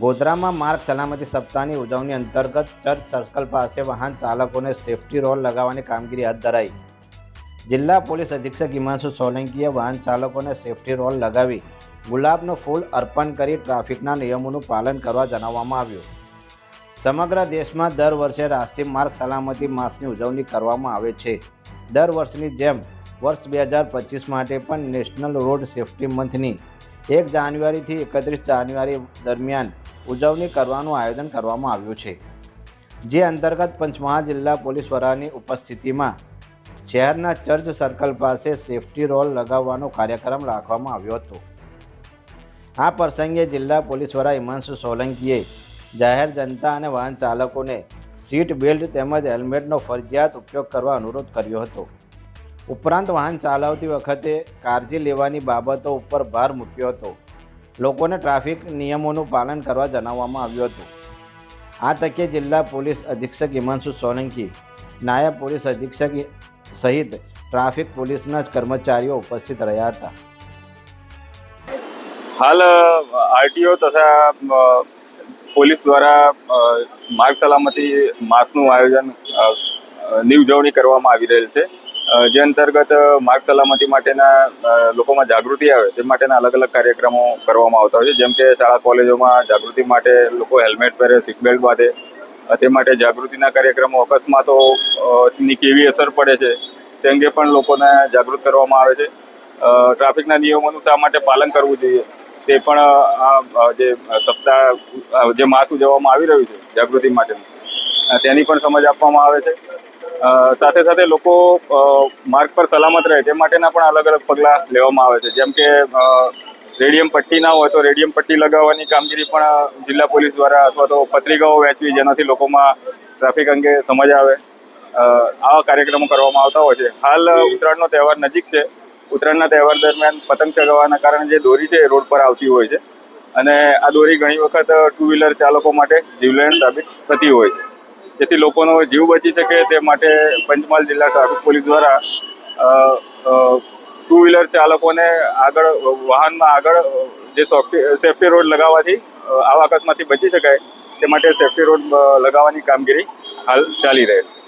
ગોધરામાં માર્ગ સલામતી સપ્તાહની ઉજવણી અંતર્ગત ચર્ચ સર્કલ પાસે વાહન ચાલકોને સેફટી રોલ લગાવવાની કામગીરી હાથ ધરાઈ. જિલ્લા પોલીસ અધિક્ષક હિમાંશુ સોલંકીએ વાહન ચાલકોને સેફ્ટી રોલ લગાવી ગુલાબનું ફૂલ અર્પણ કરી ટ્રાફિકના નિયમોનું પાલન કરવા જણાવવામાં આવ્યું. સમગ્ર દેશમાં દર વર્ષે રાષ્ટ્રીય માર્ગ સલામતી માસની ઉજવણી કરવામાં આવે છે. દર વર્ષની જેમ વર્ષ બે હજાર પચીસ માટે પણ નેશનલ રોડ સેફ્ટી મંથની એક જાન્યુઆરીથી એકત્રીસ જાન્યુઆરી દરમિયાન ઉજવણી કરવાનું આયોજન કરવામાં આવ્યું છે. જે અંતર્ગત પંચમહાલ જિલ્લા પોલીસ વડાની ઉપસ્થિતિમાં શહેરના ચર્ચ સર્કલ પાસે સેફટી રોલ લગાવવાનો કાર્યક્રમ રાખવામાં આવ્યો હતો. આ પ્રસંગે જિલ્લા પોલીસ વડા હિમાંશુ સોલંકીએ જાહેર જનતા અને વાહન ચાલકોને સીટ બેલ્ટ તેમજ હેલ્મેટનો ફરજિયાત ઉપયોગ કરવા અનુરોધ કર્યો હતો. ઉપરાંત વાહન ચલાવતી વખતે કાળજી લેવાની બાબતો ઉપર ભાર મૂક્યો હતો. લોકોને ટ્રાફિક નિયમોનું પાલન કરવા જણાવવામાં આવ્યું હતું. આ તકે જિલ્લા પોલીસ અધિક્ષક હિમાંશુ સોલંકી, નાયબ પોલીસ અધિક્ષક સહિત ટ્રાફિક પોલીસના જ કર્મચારીઓ ઉપસ્થિત રહ્યા હતા. હાલ, આરટીઓ તથા પોલીસ દ્વારા માર્ગ સલામતી માસનું આયોજનની ઉજવણી કરવામાં આવી રહેલ છે. જે અંતર્ગત માર્ગ સલામતી માટેના લોકોમાં જાગૃતિ આવે, તે માટેના અલગ અલગ કાર્યક્રમો કરવામાં આવતા હોય છે. જેમ કે શાળા, કોલેજોમાં જાગૃતિ માટે લોકો હેલ્મેટ પહેરે સીટબેલ્ટ બાંધે. તે માટે જાગૃતિના કાર્યક્રમો અકસ્માતો ની કેવી અસર પડે છે, તે અંગે પણ લોકોને જાગૃત કરવામાં આવે છે. ટ્રાફિકના નિયમોનું શા માટે પાલન કરવું જોઈએ. તે પણ આ જે સપ્તાહ જે માસ ઉજવવામાં આવી રહ્યું છે, જાગૃતિ માટેનું. તેની પણ સમજ આપવામાં આવે છે. સાથે સાથે લોકો માર્ગ પર સલામત રહે તે માટેના પણ અલગ અલગ પગલાં લેવામાં આવે છે. જેમ કે રેડિયમ પટ્ટી ના હોય તો રેડિયમ પટ્ટી લગાવવાની કામગીરી પણ જિલ્લા પોલીસ દ્વારા અથવા તો પત્રિકાઓ વહેંચવી જેનાથી લોકોમાં ટ્રાફિક અંગે સમજ આવે. આવા કાર્યક્રમો કરવામાં આવતા હોય છે. હાલ ઉત્તરાયણનો તહેવાર નજીક છે. ઉત્તરાયણના તહેવાર દરમિયાન પતંગ ચગાવવાના કારણે જે દોરી છે એ રોડ પર આવતી હોય છે. અને આ દોરી ઘણી વખત ટુ વ્હીલર ચાલકો માટે જીવલેણ સાબિત થતી હોય છે. જેથી લોકોનો જીવ બચી શકે તે માટે પંચમહાલ જિલ્લા ટ્રાફિક પોલીસ દ્વારા ટુ વ્હીલર ચાલકોને આગળ, વાહનમાં આગળ જે સોફ્ટી, સેફ્ટી રોડ લગાવવાથી આવા અકસ્માતથી બચી શકાય તે માટે સેફ્ટી રોડ લગાવવાની કામગીરી હાલ ચાલી રહી છે.